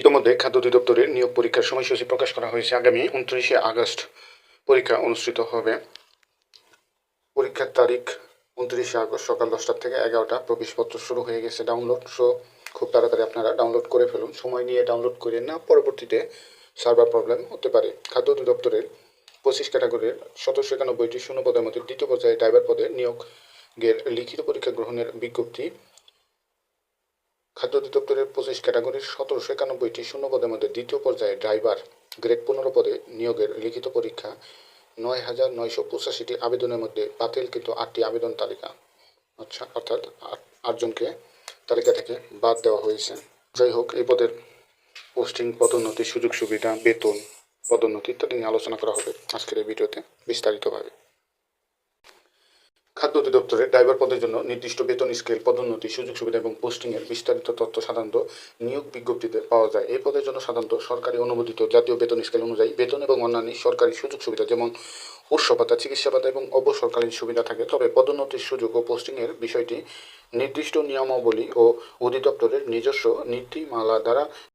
ইতোমধ্যে খাদ্য অধিদপ্তরের নিয়োগ পরীক্ষার সময়সূচি প্রকাশ করা হয়েছে। আগামী উনত্রিশে আগস্ট পরীক্ষা অনুষ্ঠিত হবে। পরীক্ষার তারিখ উনত্রিশে আগস্ট সকাল দশটার থেকে এগারোটা। প্রবেশপত্র শুরু হয়ে গেছে। ডাউনলোড সো খুব তাড়াতাড়ি আপনারা ডাউনলোড করে ফেলুন। সময় নিয়ে ডাউনলোড করে না পরবর্তীতে সার্ভার প্রবলেম হতে পারে। খাদ্য অধিদপ্তরের পঁচিশ ক্যাটাগরির সতেরোশো একানব্বইটি শূন্য পদের মধ্যে দ্বিতীয় পর্যায়ে ড্রাইভার পদে নিয়োগের লিখিত পরীক্ষা গ্রহণের বিজ্ঞপ্তি খাদ্য অধিদপ্তরের পঁচিশ ক্যাটাগরির সতেরোশো একানব্বইটি শূন্য পদের মধ্যে দ্বিতীয় পর্যায়ে ড্রাইভার গ্রেড পনেরো পদে নিয়োগের লিখিত পরীক্ষা নয় হাজার নয়শো পঁচাশিটি আবেদনের মধ্যে বাতিল কিন্তু আটটি আবেদন তালিকা। আচ্ছা অর্থাৎ আটজনকে তালিকা থেকে বাদ দেওয়া হয়েছে। যাই হোক, এই পদের পোস্টিং, পদোন্নতি সুযোগ সুবিধা বেতন, পদোন্নতি ইত্যাদি নিয়ে আলোচনা করা হবে আজকের এই ভিডিওতে বিস্তারিতভাবে। খাদ্য অধিদপ্তরের ড্রাইভার পদের জন্য নির্দিষ্ট বেতন স্কেল, পদোন্নতি, সুযোগ সুবিধা এবং পোস্টিংয়ের বিস্তারিত তথ্য সাধারণত নিয়োগ বিজ্ঞপ্তিতে পাওয়া যায়। এই পদের জন্য সাধারণত সরকারি অনুমোদিত জাতীয় বেতন স্কেল অনুযায়ী বেতন এবং অন্যান্য সরকারি সুযোগ সুবিধা যেমন উৎস ভাতা চিকিৎসা ভাতা এবং অবসরকালীন সুবিধা থাকে। তবে পদোন্নতির সুযোগ ও পোস্টিংয়ের বিষয়টি নির্দিষ্ট নিয়মাবলী ও অধিদপ্তরের নিজস্ব নীতিমালা দ্বারা